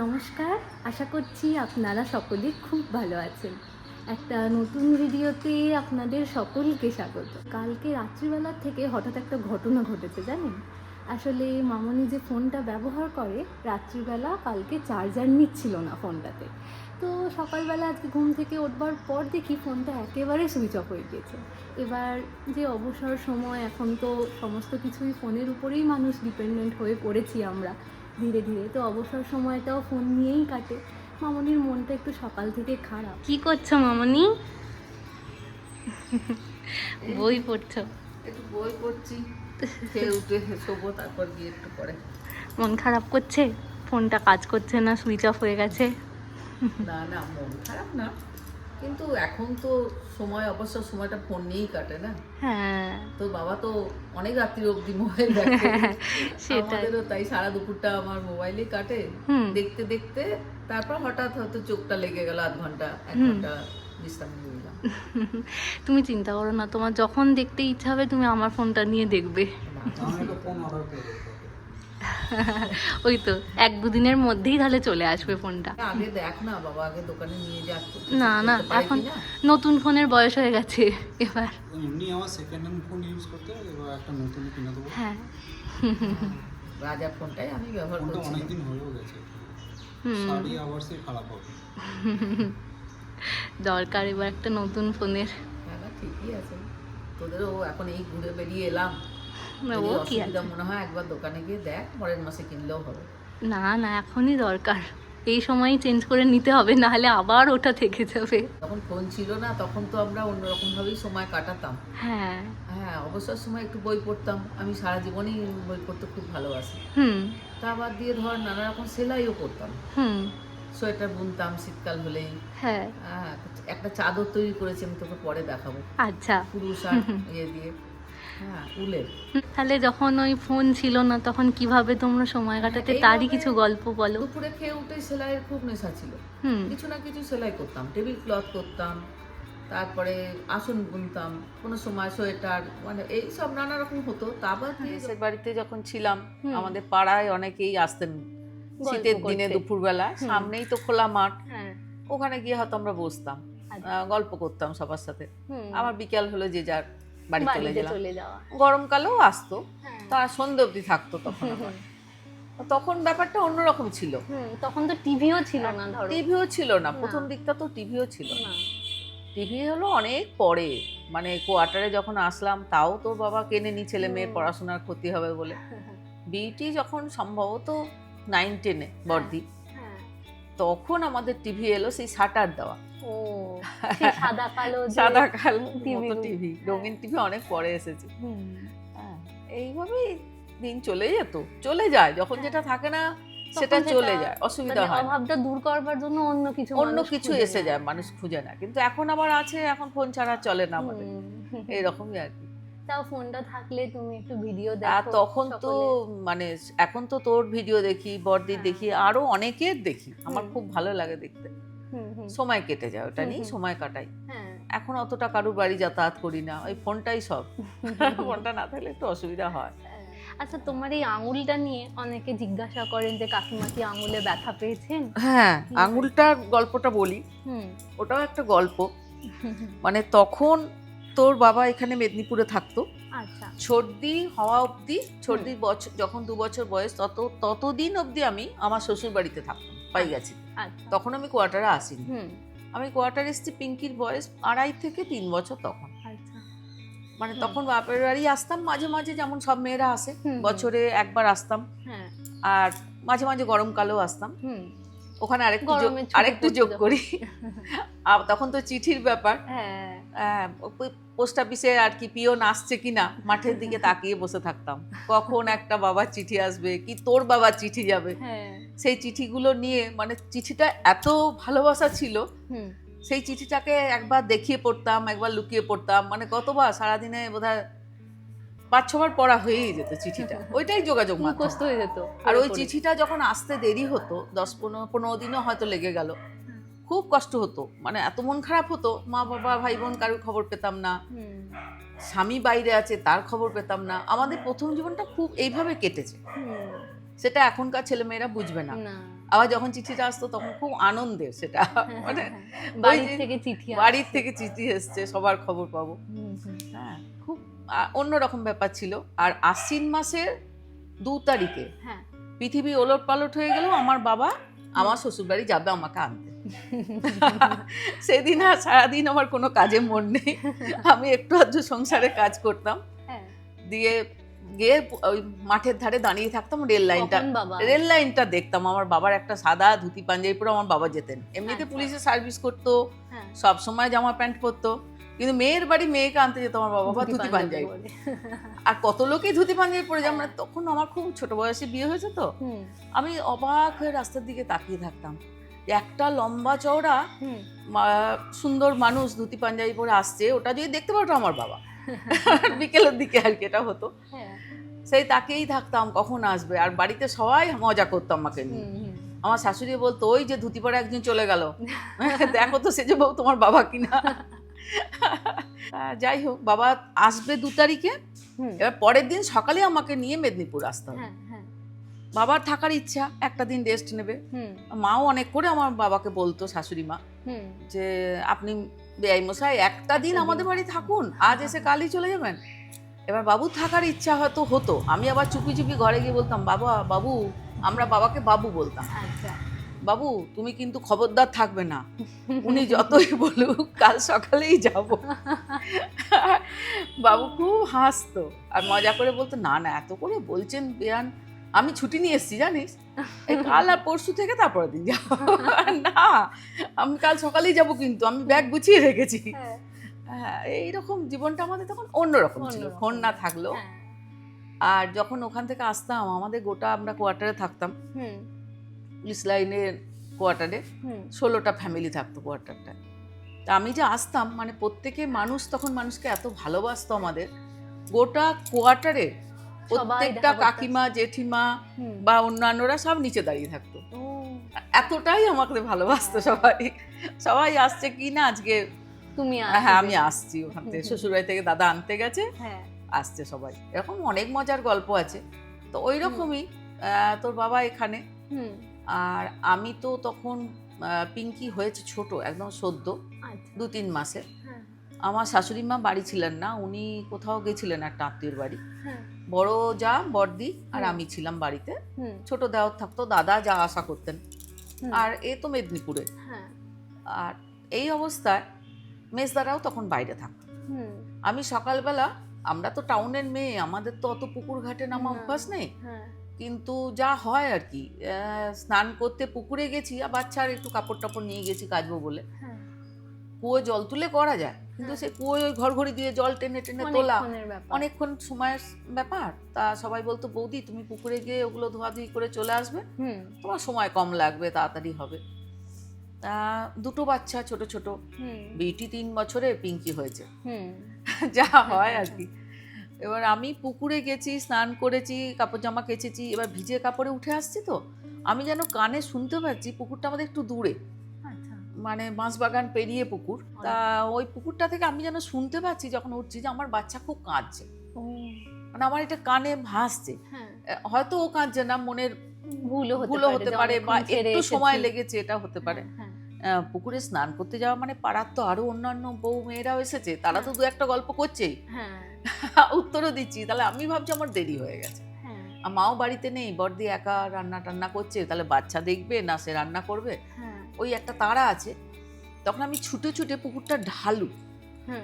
নমস্কার, আশা করছি আপনারা সকলে খুব ভালো আছেন। একটা নতুন ভিডিওতে আপনাদের সকলকে স্বাগত। কালকে রাত্রিবেলার থেকে হঠাৎ একটা ঘটনা ঘটেছে, জানেন? আসলে মামনি যে ফোনটা ব্যবহার করে, রাত্রিবেলা কালকে চার্জার নিচ্ছিল না ফোনটাতে। তো সকালবেলা আজকে ঘুম থেকে উঠবার পর দেখি ফোনটা একেবারে সুইচ অফ হয়ে গিয়েছে এবার যে অবসর সময়, এখন তো সমস্ত কিছুই ফোনের উপরেই মানুষ ডিপেন্ডেন্ট হয়ে পড়েছি আমরা। ধীরে ধীরে তো অবসর সময়টাও ফোন নিয়েই কাটে। মামনির মনটা একটু সকাল থেকে খারাপ। কি করছ মামনি? বই পড়ছো? একটু বই পড়ছি। খেয়ে উঠে শোবো তারপর গিয়ে একটু পরে মন খারাপ করছে? ফোনটা কাজ করছে না সুইচ অফ হয়ে গেছে। না না মন খারাপ না। কিন্তু এখন তো সময় অবসর সময়টা ফোন নিয়েই কাটে না? হ্যাঁ। তো বাবা তো অনেক রাত্রি অবধি মোবাইল দেখে। আমাদেরও তাই সারা দুপুরটা আমার মোবাইলেই কাটে। দেখতে দেখতে তারপর হঠাৎ হয়তো চোখটা লেগে গেল আধ ঘণ্টা এক ঘণ্টা বিশ্রাম নিয়ে নিলাম। তুমি চিন্তা করো না তোমার যখন দেখতে ইচ্ছা হবে তুমি আমার ফোনটা নিয়ে দেখবে। ফোন অর্ডার করে দেবো তোকে। ওই তো এক দুদিনের মধ্যেই তাহলে চলে আসবে ফোনটা। আগে দেখ না বাবা আগে দোকানে নিয়ে যাক না না এখন নতুন ফোনের বয়স হয়ে গেছে এবার। এমনি আমার সেকেন্ড হ্যান্ড ফোন ইউজ করতে এবার একটা নতুন কিনে দেবো। হ্যাঁ। রাজা ফোনটাই আমি ব্যবহার ফোনটা করছি। অনেকদিন হয়েও গেছে। হুম। সাড়ে আওয়ার্সে খারাপ হবে। দরকার এবার একটা নতুন ফোনের। হ্যাঁ ঠিকই আছে। তোদেরও এখন এই ঘুরে বেরিয়ে এলাম। ও কি মনে হয় একবার দোকানে গিয়ে দেখ পরের মাসে কিনলেও হবে। না না এখনই দরকার। এই সময়ই চেঞ্জ করে নিতে হবে নাহলে আবার ওটা থেকে যাবে। তখন ফোন ছিল না তখন তো আমরা অন্যরকম ভাবেই সময় কাটাতাম। হ্যাঁ। হ্যাঁ অবসর সময় একটু বই পড়তাম। আমি সারা জীবনই বই পড়তে খুব ভালোবাসি। হুম। তা বাদ দিয়ে ধর নানা রকম সেলাইও করতাম। হুম। সোয়েটার বুনতাম শীতকাল হলেই। হ্যাঁ। একটা চাদর তৈরি করেছি আমি তোকে পরে দেখাবো। আচ্ছা। পুরুষ আর ইয়ে দিয়ে। তাহলে যখন ওই ফোন ছিল না তখন কীভাবে তোমরা সময় কাটাতে? তারই কিছু গল্প বলো। দুপুরে খেয়ে উঠে সেলাইয়ের খুব নেশা ছিল। কিছু না কিছু সেলাই করতাম টেবিল ক্লথ করতাম তারপরে আসন বুনতাম কোনো সময় সোয়েটার মানে এই সব নানা রকম হতো। তারপর দেশের বাড়িতে যখন ছিলাম আমাদের পাড়ায় অনেকেই আসতেন শীতের দিনে। দুপুরবেলা। সামনেই তো খোলা মাঠ। হ্যাঁ। ওখানে গিয়ে হয়তো আমরা বসতাম আচ্ছা। আহ, গল্প করতাম সবার সাথে। হুম। আবার বিকেল হলো যে যার বাড়ি চলে গেলাম চলে যাওয়া গরমকালেও আসতো হ্যাঁ। তারা সন্ধ্যে অবধি থাকতো তখন আবার। তখন ব্যাপারটা অন্যরকম ছিল তখন তো টিভিও ছিল না ধরো টিভিও ছিল না। প্রথম দিকটা তো টিভিও ছিল না। টিভি হলো অনেক পরে মানে কোয়ার্টারে যখন আসলাম তাও তো বাবা কেনে নি ছেলে মেয়ের হুম। পড়াশোনার ক্ষতি হবে বলে বিউটি যখন সম্ভবত নাইন টেনে বর্দি হ্যাঁ। তখন আমাদের টিভি এলো সেই শাটার দেওয়া ও সাদা কালো সাদা কালো টিভি রঙিন টিভি অনেক পরে এসেছে। হ্যাঁ, এইভাবেই দিন চলে যেত চলে যায় যখন হ্যাঁ। যেটা থাকে না সেটা চলে যায় অসুবিধা মানে হয় অভাবটা দূর করবার জন্য অন্য কিছু অন্য কিছু এসে যায় মানুষ খুঁজে না কিন্তু এখন আবার আছে এখন ফোন ছাড়া চলে না আমাদের। হুম। এইরকমই আর কি। তাও ফোনটা থাকলে তুমি একটু ভিডিও আর দেখো তখন তো মানে এখন তো তোর ভিডিও দেখি হ্যাঁ। দেখি আরও অনেকের দেখি। আমার খুব ভালো লাগে দেখতে। সময় কেটে যায় ওটা নিয়ে সময় কাটাই। হ্যাঁ। এখন অতটা কারুর বাড়ি যাতায়াত করি না ওই ফোনটাই সব। ফোনটা না থাকলে একটু অসুবিধা হয়। আচ্ছা তোমার এই আঙুলটা নিয়ে অনেকে জিজ্ঞাসা করেন যে কাকিমা কি আঙুলে ব্যথা পেয়েছেন? হ্যাঁ? আঙুলটার গল্পটা বলি। হুম। ওটাও একটা গল্প। মানে তখন তোর বাবা এখানে মেদিনীপুরে থাকতো। আচ্ছা। সর্দি হওয়া অবধি সর্দির বছর যখন দু বছর বয়স তত ততদিন অবধি আমি আমার শ্বশুর বাড়িতে থাকতাম পাই গেছি। আচ্ছা তখন আমি কোয়ার্টারে আসিনি। হুম। আমি কোয়ার্টার এসেছি পিঙ্কির বয়স আড়াই থেকে তিন বছর তখন। আচ্ছা। মানে তখন বাপের বাড়ি আসতাম মাঝে মাঝে যেমন সব মেয়েরা আসে। বছরে একবার আসতাম। হ্যাঁ। আর মাঝে মাঝে গরমকালেও আসতাম। হুম। ওখানে আরেকটু আরেকটু যোগ করি। আর তখন তো চিঠির ব্যাপার। হ্যাঁ। পোস্ট অফিসে আর কি পিওন আসছে কিনা মাঠের দিকে তাকিয়ে বসে থাকতাম। কখন একটা বাবার চিঠি আসবে কি তোর বাবার চিঠি যাবে? হ্যাঁ। সেই চিঠিগুলো নিয়ে মানে চিঠিটা এত ভালোবাসা ছিল সেই চিঠিটাকে একবার দেখিয়ে পড়তাম একবার লুকিয়ে পড়তাম মানে কতবার সারাদিনে বোধহয় পাঁচ ছবার পড়া হয়েই যেত চিঠিটা। ওইটাই যোগাযোগ মুখস্থ হয়ে যেত। আর ওই। চিঠিটা যখন আসতে দেরি হতো দশ পনেরো পনেরো দিনও হয়তো লেগে গেল খুব কষ্ট হতো। মানে এত মন খারাপ হতো মা বাবা ভাই বোন কারোর খবর পেতাম না। স্বামী বাইরে আছে তার খবর পেতাম না। আমাদের প্রথম জীবনটা খুব এইভাবে কেটেছে। সেটা এখনকার ছেলেমেয়েরা বুঝবে না। আবার যখন চিঠিটা আসতো তখন খুব আনন্দের সেটা। মানে হ্যাঁ, বাড়ির থেকে চিঠি বাড়ির থেকে চিঠি এসছে সবার খবর পাবো। হ্যাঁ খুব অন্যরকম ব্যাপার ছিল। আর আশ্বিন মাসের দু তারিখে হ্যাঁ। পৃথিবী ওলট পালট হয়ে গেল আমার বাবা আমার শ্বশুরবাড়ি যাবে আমাকে আনতে। সেদিন আর সারাদিন আমার কোনো কাজে মন নেই। আমি একটু আধটু সংসারে কাজ করতাম। হ্যাঁ। দিয়ে গিয়ে ওই মাঠের ধারে দাঁড়িয়ে থাকতাম রেল লাইনটা। রেল লাইনটা দেখতাম। আমার বাবার একটা সাদা ধুতি পাঞ্জাবি পরে আমার বাবা যেতেন। এমনিতে আচ্ছা। পুলিশে সার্ভিস করতো হ্যাঁ। সব সময় জামা প্যান্ট পরতো। কিন্তু মেয়ের বাড়ি মেয়েকে আনতে যেত আমার বাবা বা ধুতি পাঞ্জাবি। আর কত লোকই ধুতি পাঞ্জাবি পরে যায়। মানে তখন আমার খুব ছোট বয়সে বিয়ে হয়েছে তো। আমি অবাক হয়ে রাস্তার দিকে তাকিয়ে থাকতাম। একটা লম্বা চওড়া সুন্দর মানুষ ধুতি পাঞ্জাবি পরে আসছে ওটা যদি দেখতে পারতো আমার বাবা। বিকেলের দিকে আর কি এটা হতো। হ্যাঁ। সেই তাকেই থাকতাম কখন আসবে? আর বাড়িতে সবাই মজা করতাম আমাকে নিয়ে। আমার শাশুড়ি বলতো ওই যে ধুতি পরে একজন চলে গেল। দেখো তো সে যে বউ তোমার বাবা কিনা। যাই হোক বাবা আসবে দু তারিখে। এবার পরের দিন সকালে আমাকে নিয়ে মেদিনীপুর আসতে হবে। হ্যাঁ হ্যাঁ। বাবার থাকার ইচ্ছা একটা দিন রেস্ট নেবে। হুম। মাও অনেক করে আমার বাবাকে বলতো শাশুড়ি মা হুম। যে আপনি বেআই মশাই একটা দিন দিন। আমাদের বাড়ি থাকুন আজ এসে কালই চলে যাবেন। এবার বাবু থাকার ইচ্ছা হয়তো হতো আমি আবার চুপি চুপি ঘরে গিয়ে বলতাম বাবা বাবু আমরা বাবাকে বাবু বলতাম। আচ্ছা। বাবু তুমি কিন্তু খবরদার থাকবে না। উনি যতই বলুক কাল সকালেই যাব। বাবু খুব হাসতো আর মজা করে বলতো না না এত করে বলছেন বেয়ান আমি ছুটি নিয়ে এসেছি জানিস? এই কাল আর পরশু থেকে তারপরের দিন যাব। না আমি কাল সকালেই যাব কিন্তু আমি ব্যাগ গুছিয়ে রেখেছি। হ্যাঁ, হ্যাঁ এইরকম জীবনটা আমাদের তখন অন্যরকম ছিল। ফোন না থাকলেও। হ্যাঁ, আর যখন ওখান থেকে আসতাম আমাদের গোটা আমরা কোয়ার্টারে থাকতাম। পুলিশ লাইনের কোয়ার্টারে ষোলোটা ফ্যামিলি থাকতো কোয়ার্টারটা। তা আমি যে আসতাম মানে প্রত্যেকে মানুষ তখন মানুষকে এত ভালোবাসতো আমাদের গোটা কোয়ার্টারে প্রত্যেকটা কাকিমা জেঠিমা বা অন্যান্যরা সব নিচে দাঁড়িয়ে থাকতো। এতটাই আমাকে ভালোবাসতো সবাই। সবাই আসছে কি না আজকে? তুমি হ্যাঁ আমি আসছি ওখান থেকে। শ্বশুরবাড়ি থেকে দাদা আনতে গেছে হ্যাঁ। আসছে সবাই। এরকম অনেক মজার গল্প আছে। তো ওই রকমই আহ, তোর বাবা এখানে। হুম। আর আমি তো তখন পিঙ্কি হয়েছে ছোট একদম সদ্য আচ্ছা। দু তিন মাসে। হ্যাঁ আমার শাশুড়ি মা বাড়ি ছিলেন না উনি কোথাও গেছিলেন একটা আত্মীয়র বাড়ি। হ্যাঁ। বড় যা বড়দি আর আমি ছিলাম বাড়িতে। ছোট দেওয়ার থাকতো দাদা যা আশা করতেন। আর এ তো মেদিনীপুরে। হ্যাঁ। আর এই অবস্থায় মেজদারাও তখন বাইরে থাকতো। হুম। আমি সকালবেলা আমরা তো টাউনের মেয়ে আমাদের তো অত পুকুর ঘাটে নামা অভ্যাস নেই। হ্যাঁ। কিন্তু যা হয় আর কি স্নান করতে পুকুরে গেছি আর বাচ্চার একটু কাপড় টাপড় নিয়ে গেছি কাচবো বলে। কুয়ো জল তুলে করা যায়। কিন্তু হ্যাঁ। সে কুয়োয় ওই ঘর ঘড়ি দিয়ে জল টেনে টেনে তোলা অনেকক্ষণ সময়ের ব্যাপার। তা সবাই বলতো বৌদি তুমি পুকুরে গিয়ে ওগুলো ধোয়াধুয়ি করে চলে আসবে। তোমার সময় কম লাগবে তাড়াতাড়ি হবে। তা দুটো বাচ্চা ছোট ছোট। বিটি তিন বছরে পিঙ্কি হয়েছে। যা হয় আর কি। এবার আমি পুকুরে গেছি স্নান করেছি কাপড় জামা কেচেছি এবার ভিজে কাপড়ে উঠে আসছি তো। আমি যেন কানে শুনতে পাচ্ছি পুকুরটা আমাদের একটু দূরে। আচ্ছা মানে বাঁশবাগান পেরিয়ে পুকুর তা ওই পুকুরটা থেকে আমি যেন শুনতে পাচ্ছি যখন উঠছি যে আমার বাচ্চা খুব কাঁদছে। মানে আমার এটা কানে ভাসছে। হ্যাঁ। হয়তো ও কাঁদছে না মনের ভুলও হতে পারে বা একটু সময় লেগেছে এটা হতে পারে। হ্যাঁ, পুকুরে স্নান করতে যাওয়া মানে পাড়ার তো আরও অন্যান্য বউ মেয়েরাও এসেছে তারা তো দু একটা গল্প করছেই। হ্যাঁ। উত্তরও দিচ্ছি তাহলে আমি ভাবছি আমার দেরি হয়ে গেছে। হ্যাঁ। আর মাও বাড়িতে নেই বড়দি একা রান্না টান্না করছে তাহলে বাচ্চা দেখবে না সে রান্না করবে? হ্যাঁ। ওই একটা তারা আছে তখন আমি ছুটে ছুটে পুকুরটা ঢালু।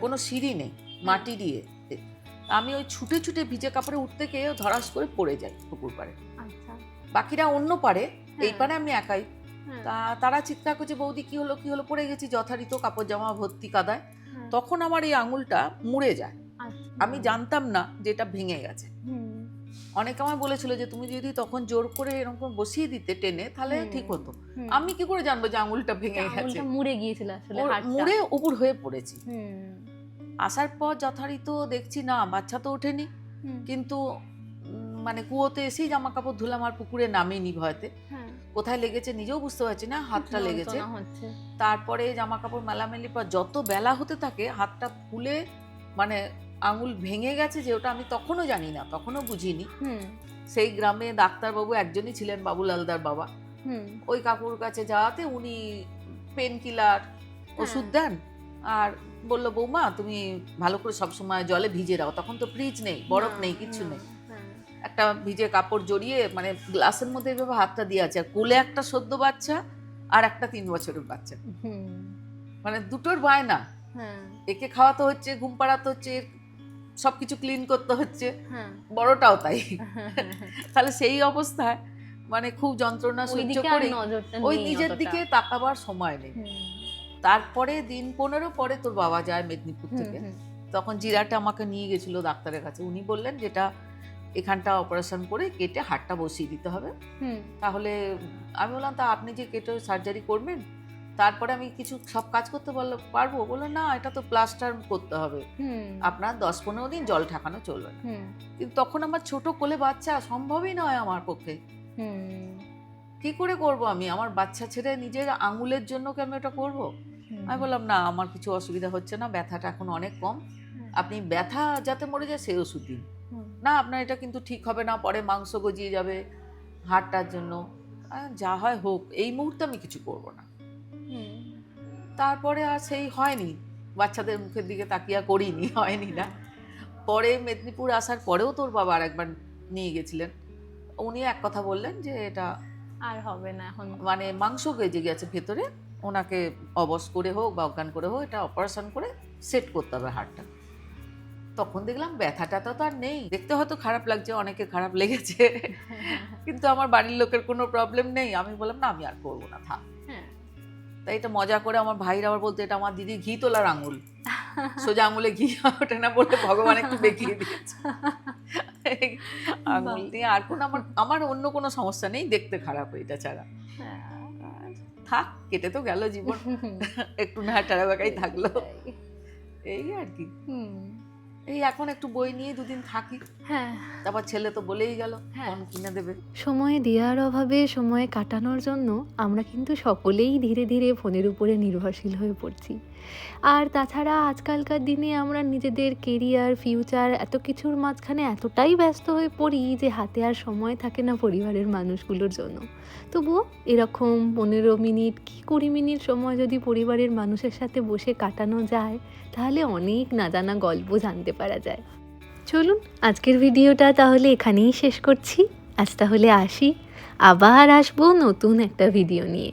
কোনো সিঁড়ি নেই মাটি দিয়ে। আমি ওই ছুটে ছুটে ভিজে কাপড়ে উঠতে গিয়ে ধরাস করে পড়ে যাই পুকুর পাড়ে। আচ্ছা। বাকিরা অন্য পারে এই। পারে আমি একাই। তা তারা চিৎকার করছে বৌদি কি হলো কি হলো? পড়ে গেছি যথারীত কাপড় জামা ভর্তি কাদায়। তখন আমার এই আঙুলটা মুড়ে যায়। আচ্ছা। আমি জানতাম না যে এটা ভেঙে গেছে। অনেকে আমায় বলেছিল যে তুমি যদি তখন জোর করে এরকম বসিয়ে দিতে টেনে তাহলে ঠিক হতো। আমি কি করে জানব যে আঙুলটা ভেঙে গেছে? মুড়ে গিয়েছিল আসলে মুড়ে উপর হয়ে পড়েছি। হুম, আসার পর যথারীত দেখছি না বাচ্চা তো ওঠেনি। কিন্তু মানে কুয়োতে এসেই জামা কাপড় ধুলাম আর পুকুরে নামেনি ভয়তে। হ্যাঁ, কোথায় লেগেছে নিজেও বুঝতে পারছি না হাতটা লেগেছে। তারপরে জামা কাপড় মেলামেলির পর যত বেলা হতে থাকে হাতটা ফুলে মানে আঙুল ভেঙে গেছে যে ওটা আমি তখনও জানি না তখনও বুঝিনি। হুম, সেই গ্রামে ডাক্তারবাবু একজনই ছিলেন বাবুলালদার বাবা। হুম। ওই কাকুর কাছে যাওয়াতে উনি পেন কিলার ওষুধ দেন আর বলল বৌমা তুমি ভালো করে সবসময় জলে ভিজে রাখো তখন তো ফ্রিজ নেই বরফ নেই কিছু নেই। হ্যাঁ। একটা ভিজে কাপড় জড়িয়ে মানে গ্লাসের মধ্যে এইভাবে হাতটা দিয়ে আছে আর কোলে একটা সদ্য বাচ্চা আর একটা তিন বছরের বাচ্চা। মানে দুটোর বায়না। হ্যাঁ। একে খাওয়াতে হচ্ছে ঘুম পাড়াতে হচ্ছে সব কিছু ক্লিন করতে হচ্ছে। বড়টাও তাই। তাহলে সেই অবস্থায় মানে খুব যন্ত্রণা সহ্য করে ওই নিজের দিকে তাকাবার সময় নেই। তারপরে দিন পনেরো পরে তোর বাবা যায় মেদিনীপুর থেকে। তখন জিরাটা আমাকে নিয়ে গেছিল ডাক্তারের কাছে। উনি বললেন যেটা এখানটা অপারেশন করে কেটে হাড়টা বসিয়ে দিতে হবে। তাহলে আমি বললাম তা আপনি যে কেটে সার্জারি করবেন তারপরে আমি কিছু সব কাজ করতে বলল পারব? বলল না এটা তো প্লাস্টার করতে হবে। আপনার দশ পনেরো দিন জল ঠাকানো চলবে না। কিন্তু তখন আমার ছোট কোলে বাচ্চা সম্ভবই নয় আমার পক্ষে। হুম, কি করে করব আমি? আমার বাচ্চা ছেড়ে নিজের আঙুলের জন্য কি আমি এটা করব? আমি বললাম না আমার কিছু অসুবিধা হচ্ছে না ব্যথাটা এখন অনেক কম। আপনি ব্যথা যাতে মরে যায় সেই ওষুধ দিন। না আপনার এটা কিন্তু ঠিক হবে না পরে মাংস গজিয়ে যাবে হাড়টার জন্য। যা হয় হোক এই মুহূর্তে আমি কিছু করব না। তারপরে আর সেই হয়নি। বাচ্চাদের মুখের দিকে তাকিয়া করিনি হয়নি না। পরে মেদিনীপুর আসার পরেও তোর বাবা আর একবার নিয়ে গেছিলেন। উনি এক কথা বললেন যে এটা আর হবে না এখন। মানে মাংস গেজে গেছে ভেতরে ওনাকে অবস করে হোক বা অজ্ঞান করে হোক এটা অপারেশন করে সেট করতে হবে হাড়টা। তখন দেখলাম ব্যথাটা তো আর নেই। দেখতে হয়তো খারাপ লাগছে অনেকে খারাপ লেগেছে। কিন্তু আমার বাড়ির লোকের কোনো প্রবলেম নেই। আমি বললাম না আমি আর করব না থাক। তাই এটা মজা করে আমার ভাইরা আবার বলতে এটা আমার দিদি ঘি তোলার আঙুল। সোজা আঙুলে ঘি ওঠে না বলে ভগবান একটু দেখিয়ে দিয়েছে আঙুল দিয়ে আর কোনো আমার আমার অন্য কোনো সমস্যা নেই দেখতে খারাপ এটা ছাড়া। হ্যাঁ। থাক কেটে তো গেল জীবন। একটু না টাড়া বাঁকাই থাকল। এই আর কি। হুম, এই এখন একটু বই নিয়ে দুদিন থাকি। হ্যাঁ। তারপর ছেলে তো বলেই গেল হ্যাঁ। ফোন কিনে দেবে। সময় দেওয়ার অভাবে সময় কাটানোর জন্য আমরা কিন্তু সকলেই ধীরে ধীরে ফোনের উপরে নির্ভরশীল হয়ে পড়ছি। আর তাছাড়া আজকালকার দিনে আমরা নিজেদের কেরিয়ার ফিউচার এত কিছুর মাঝখানে এতটাই ব্যস্ত হয়ে পড়ি যে হাতে আর সময় থাকে না পরিবারের মানুষগুলোর জন্য। তবুও এরকম পনেরো মিনিট কি কুড়ি মিনিট সময় যদি পরিবারের মানুষের সাথে বসে কাটানো যায়, তাহলে অনেক না জানা গল্প জানতে পারা যায়। চলুন আজকের ভিডিওটা তাহলে এখানেই শেষ করছি। আজ তাহলে আসি। আবার আসব নতুন একটা ভিডিও নিয়ে।